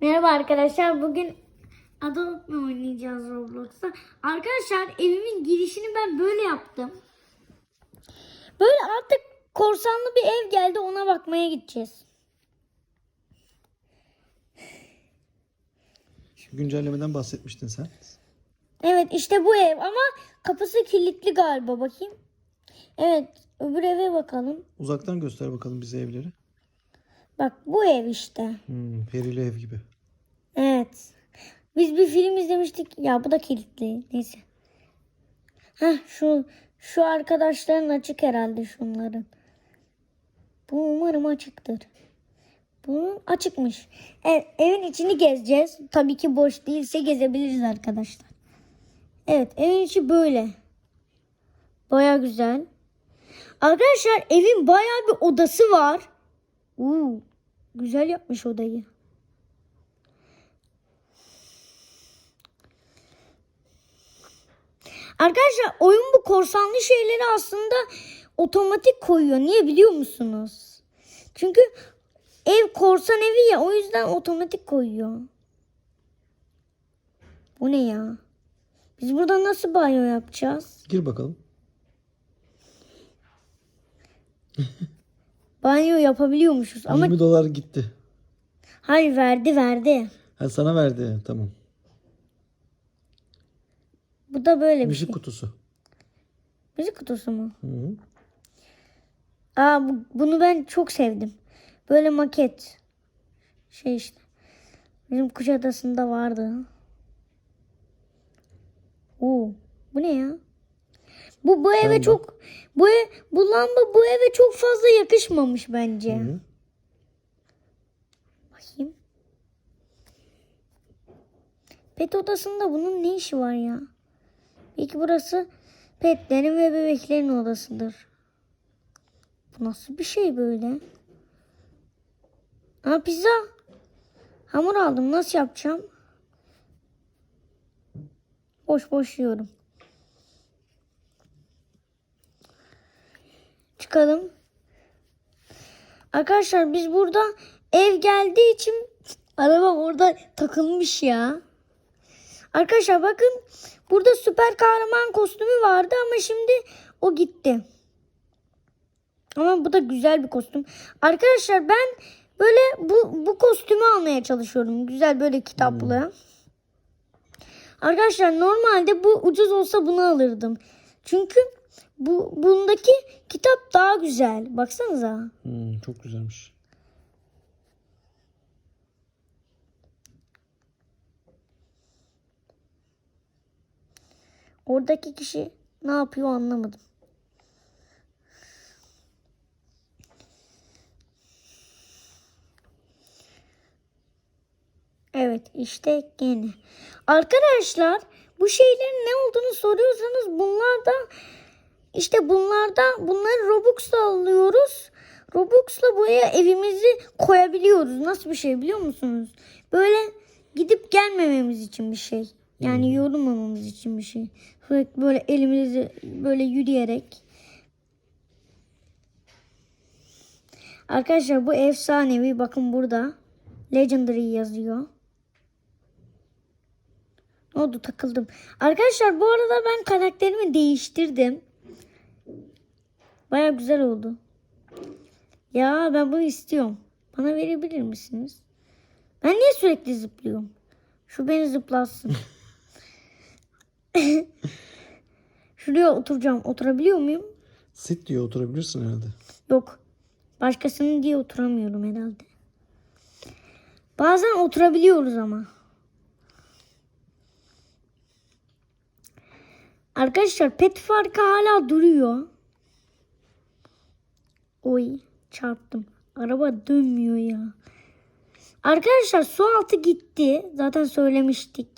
Merhaba arkadaşlar. Bugün Adopt mu oynayacağız Roblox'ta? Arkadaşlar evimin girişini ben böyle yaptım. Böyle artık korsanlı bir ev geldi. Ona bakmaya gideceğiz. Şu güncellemeden bahsetmiştin sen. Evet işte bu ev ama kapısı kilitli galiba. Bakayım. Evet öbür eve bakalım. Uzaktan göster bakalım bize evleri. Bak bu ev işte. Hmm, perili ev gibi. Evet. Biz bir film izlemiştik. Ya bu da kilitli. Neyse. Heh şu şu arkadaşların açık herhalde şunların. Bu umarım açıktır. Bu açıkmış. Evet, evin içini gezeceğiz. Tabii ki boş değilse gezebiliriz arkadaşlar. Evet evin içi böyle. Baya güzel. Arkadaşlar evin baya bir odası var. Uuu, güzel yapmış odayı. Arkadaşlar oyun bu korsanlı şeyleri aslında otomatik koyuyor. Niye biliyor musunuz? Çünkü ev korsan evi ya o yüzden otomatik koyuyor. Bu ne ya? Biz burada nasıl banyo yapacağız? Gir bakalım. Banyo yapabiliyormuşuz ama 20 dolar gitti. hayır verdi verdi. Ha sana verdi. Tamam. Bu da böyle bir Müzik şey. kutusu. Müzik kutusu mu? Hı -hı. Aa bu- bunu ben çok sevdim. Böyle maket. Şey işte. Bizim Kuşadası'nda vardı. Oo, bu ne ya? Bu bu eve Lamba. çok bu ev, bu lamba bu eve çok fazla yakışmamış bence. Hı -hı. Bakayım. Pet odasında bunun ne işi var ya? Belki burası petlerin ve bebeklerin odasıdır. Bu nasıl bir şey böyle? Aa pizza. Hamur aldım. Nasıl yapacağım? Boş boş yiyorum. Çıkalım. Arkadaşlar biz burada ev geldiği için araba orada takılmış ya. Arkadaşlar bakın burada süper kahraman kostümü vardı ama şimdi o gitti. Ama bu da güzel bir kostüm. Arkadaşlar ben böyle bu, bu kostümü almaya çalışıyorum. Güzel böyle kitaplı. Arkadaşlar normalde bu ucuz olsa bunu alırdım. Çünkü bu bundaki kitap daha güzel. Baksanıza. Hmm, çok güzelmiş. Oradaki kişi ne yapıyor anlamadım. Evet işte gene. Arkadaşlar bu şeylerin ne olduğunu soruyorsanız bunlarda işte bunlarda bunları Robux'la alıyoruz. Robux'la buraya evimizi koyabiliyoruz. Nasıl bir şey biliyor musunuz? Böyle gidip gelmememiz için bir şey. Yani yorulmamamız için bir şey. Sürekli böyle elimizi böyle yürüyerek. Arkadaşlar bu efsanevi bakın burada. Legendary yazıyor. Ne oldu takıldım. Arkadaşlar bu arada ben karakterimi değiştirdim. Baya güzel oldu. Ya ben bunu istiyorum. Bana verebilir misiniz? Ben niye sürekli zıplıyorum? Şu beni zıplatsın. Şuraya oturacağım. Oturabiliyor muyum? Sit diyor oturabilirsin herhalde. Yok. Başkasının diye oturamıyorum herhalde. Bazen oturabiliyoruz ama. Arkadaşlar pet farkı hala duruyor. Oy çarptım. Araba dönmüyor ya. Arkadaşlar su altı gitti. Zaten söylemiştik.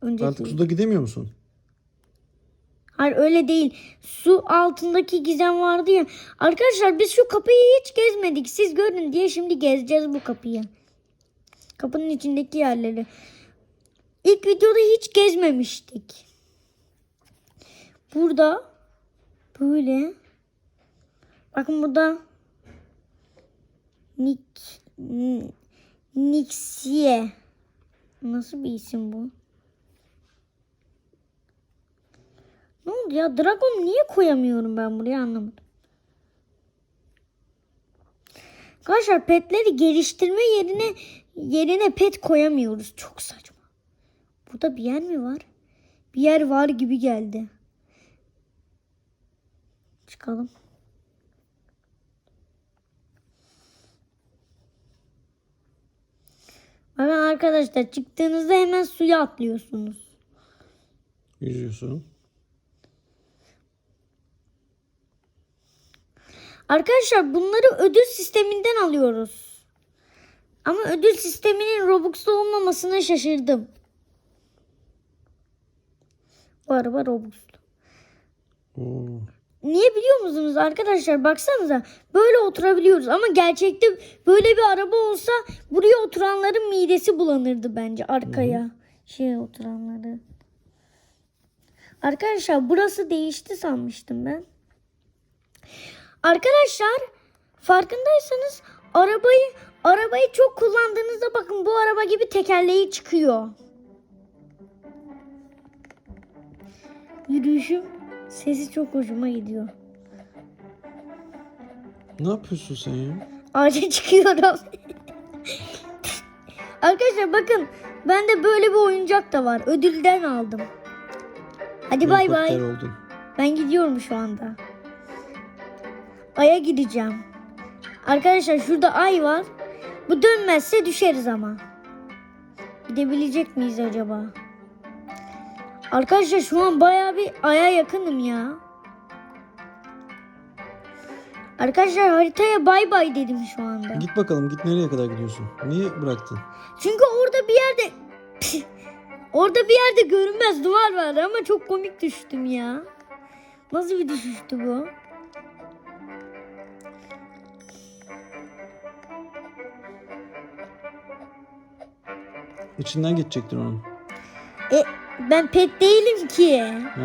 Önceki. Artık suda gidemiyor musun? Hayır öyle değil. Su altındaki gizem vardı ya. Arkadaşlar biz şu kapıyı hiç gezmedik. Siz görün diye şimdi gezeceğiz bu kapıyı. Kapının içindeki yerleri. İlk videoda hiç gezmemiştik. Burada böyle bakın burada Nik Nixie Nasıl bir isim bu? Ne oldu ya? Dragon niye koyamıyorum ben buraya anlamadım. Arkadaşlar petleri geliştirme yerine yerine pet koyamıyoruz. Çok saçma. Burada bir yer mi var? Bir yer var gibi geldi. Çıkalım. Bakın arkadaşlar çıktığınızda hemen suya atlıyorsunuz. Yüzüyorsun. Arkadaşlar bunları ödül sisteminden alıyoruz. Ama ödül sisteminin Robux'ta olmamasına şaşırdım. Bu araba Robux'tu. Oo. Niye biliyor musunuz arkadaşlar? Baksanıza böyle oturabiliyoruz ama gerçekte böyle bir araba olsa buraya oturanların midesi bulanırdı bence arkaya. Şey oturanları. Arkadaşlar burası değişti sanmıştım ben. Arkadaşlar farkındaysanız arabayı arabayı çok kullandığınızda bakın bu araba gibi tekerleği çıkıyor. Yürüyüşüm sesi çok hoşuma gidiyor. Ne yapıyorsun sen ya? Ağaca çıkıyorum. Arkadaşlar bakın bende böyle bir oyuncak da var. Ödülden aldım. Hadi bay bay. Oldun. Ben gidiyorum şu anda. Ay'a gideceğim. Arkadaşlar şurada ay var. Bu dönmezse düşeriz ama. Gidebilecek miyiz acaba? Arkadaşlar şu an bayağı bir aya yakınım ya. Arkadaşlar haritaya bay bay dedim şu anda. Git bakalım git nereye kadar gidiyorsun? Niye bıraktın? Çünkü orada bir yerde orada bir yerde görünmez duvar var ama çok komik düştüm ya. Nasıl bir düşüştü bu? İçinden geçecektin onun. E ben pet değilim ki. Ha.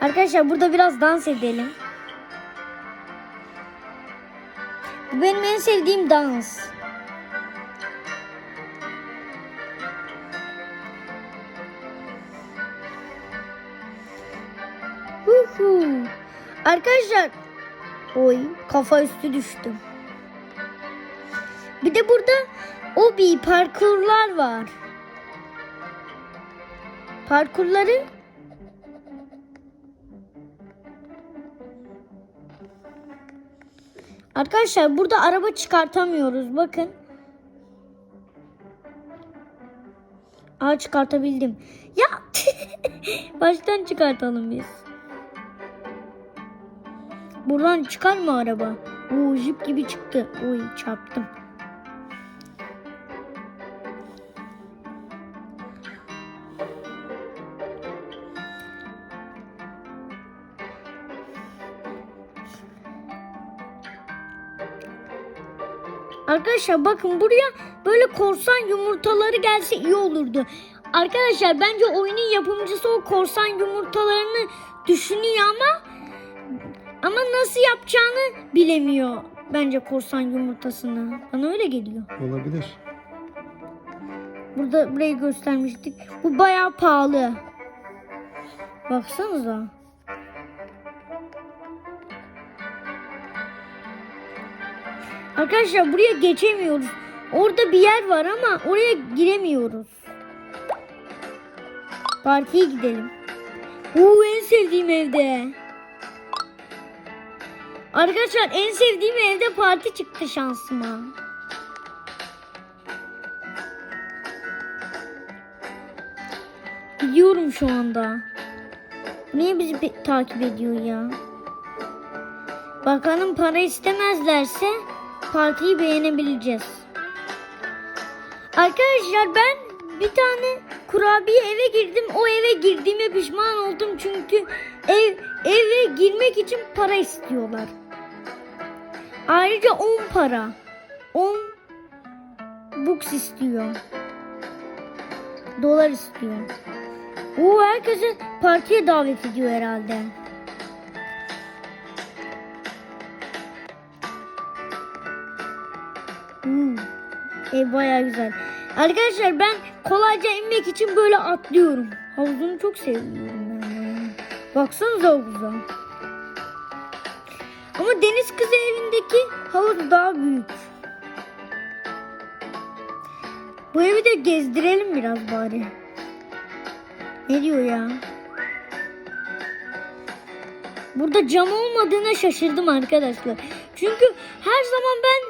Arkadaşlar burada biraz dans edelim. Bu benim en sevdiğim dans. Huhu. Arkadaşlar oy kafa üstü düştüm. Bir de burada o bir parkurlar var. Parkurları Arkadaşlar burada araba çıkartamıyoruz. Bakın. Aa çıkartabildim. Ya baştan çıkartalım biz. Buradan çıkar mı araba? Oo jip gibi çıktı. Oy çarptım. Arkadaşlar bakın buraya böyle korsan yumurtaları gelse iyi olurdu. Arkadaşlar bence oyunun yapımcısı o korsan yumurtalarını düşünüyor ama ama nasıl yapacağını bilemiyor bence korsan yumurtasını. Bana öyle geliyor. Olabilir. Burada burayı göstermiştik. Bu bayağı pahalı. Baksanıza. Arkadaşlar buraya geçemiyoruz. Orada bir yer var ama oraya giremiyoruz. Partiye gidelim. Oo en sevdiğim evde. Arkadaşlar en sevdiğim evde parti çıktı şansıma. Gidiyorum şu anda. Niye bizi takip ediyor ya? Bakalım para istemezlerse partiyi beğenebileceğiz. Arkadaşlar ben bir tane kurabiye eve girdim. O eve girdiğime pişman oldum çünkü ev eve girmek için para istiyorlar. Ayrıca 10 para. 10 bucks istiyor. Dolar istiyor. Oo herkesi partiye davet ediyor herhalde. Ev baya güzel. Arkadaşlar ben kolayca inmek için böyle atlıyorum. Havuzunu çok seviyorum ben. Baksanıza havuza. Ama deniz kızı evindeki havuz daha büyük. Bu evi de gezdirelim biraz bari. Ne diyor ya? Burada cam olmadığına şaşırdım arkadaşlar. Çünkü her zaman ben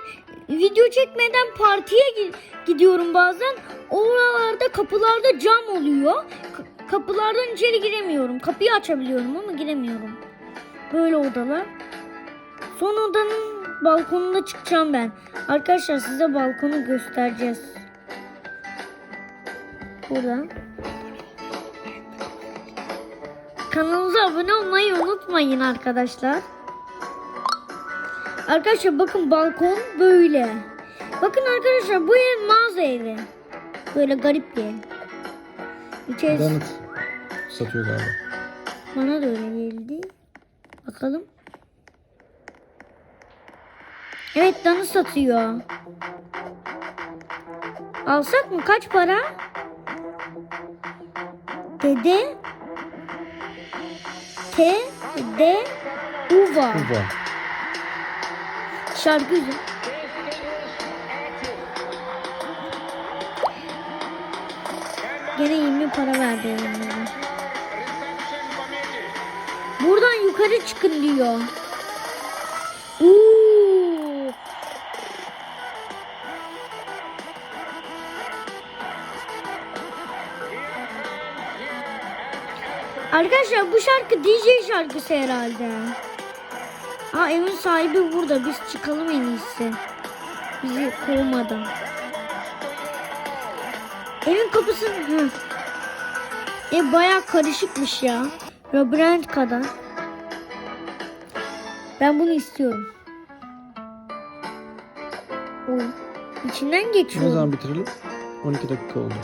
video çekmeden partiye gi- gidiyorum bazen. Oralarda kapılarda cam oluyor. Kapılardan içeri giremiyorum. Kapıyı açabiliyorum ama giremiyorum. Böyle odalar. Son odanın balkonuna çıkacağım ben. Arkadaşlar size balkonu göstereceğiz. Burada. Kanalımıza abone olmayı unutmayın arkadaşlar. Arkadaşlar bakın balkon böyle. Bakın arkadaşlar bu ev mağaza evi. Böyle garip bir ev. İçerisi Donut satıyor galiba. bana da öyle geldi. Bakalım. Evet danı satıyor. Alsak mı? Kaç para? Dede T D Uva. Uva. Şarkı. Gene 20 para verdi evimde. Buradan yukarı çıkın diyor. Oo. Arkadaşlar bu şarkı DJ şarkısı herhalde. Aa evin sahibi burada. Biz çıkalım en iyisi. Bizi kovmadan. Evin kapısı... Hı. Ev baya karışıkmış ya. Labirent kadar. Ben bunu istiyorum. Oy. İçinden Ne geçiyorum. zaman bitirelim? 12 dakika oldu.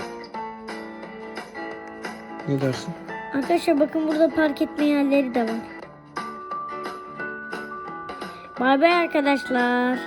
Ne dersin? Arkadaşlar bakın burada park etme yerleri de var. Bay bay arkadaşlar.